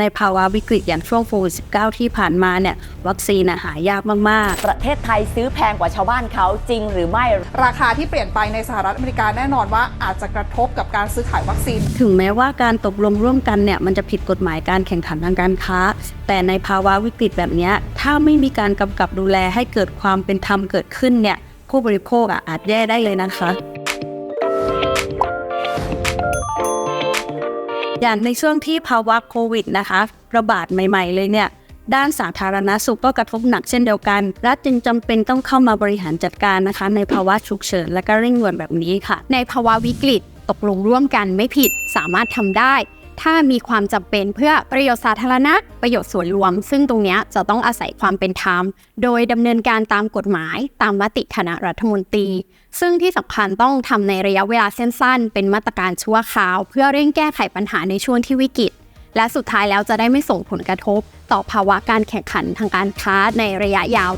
ในภาวะวิกฤตอย่างช่วงโควิด -19 ที่ผ่านมาเนี่ย วัคซีนน่ะหายากมากประเทศไทยซื้อแพงกว่าชาวบ้านเขาจริงหรือไม่ ราคาที่เปลี่ยนไปในสหรัฐอเมริกาแน่นอนว่าอาจจะกระทบกับการซื้อขายวัคซีนๆถึงแม้ว่าการตกลงร่วมกันเนี่ย มันจะผิดกฎหมายการแข่งขันทางการค้า แต่ในภาวะวิกฤตแบบเนี้ยถ้าไม่มีการกำกับดูแลให้เกิดความเป็นธรรมเกิดขึ้นเนี่ยผู้บริโภคอะอาจแย่ได้เลยนะคะ อย่างในช่วงที่ภาวะโควิดนะคะ ระบาดใหม่ ๆ เลยเนี่ยด้านสาธารณสุขก็กระทบหนักเช่นเดียวกัน รัฐจึงจำเป็นต้องเข้ามาบริหารจัดการนะคะ ในภาวะฉุกเฉินและก็เร่งด่วนแบบนี้ค่ะ ในภาวะวิกฤตตกลงร่วมกันไม่ผิดสามารถทำได้ ถ้ามีความจำเป็นเพื่อประโยชน์สาธารณะ ประโยชน์ส่วนรวม ซึ่งตรงนี้จะต้องอาศัยความเป็นธรรม โดยดำเนินการตามกฎหมายตามมติคณะรัฐมนตรี ซึ่งที่สำคัญต้องทำในระยะเวลาสั้นๆ เป็นมาตรการชั่วคราว เพื่อเร่งแก้ไขปัญหาในช่วงที่วิกฤต และสุดท้ายแล้วจะได้ไม่ส่งผลกระทบ ต่อภาวะการแข่งขันทางการค้าในระยะยาว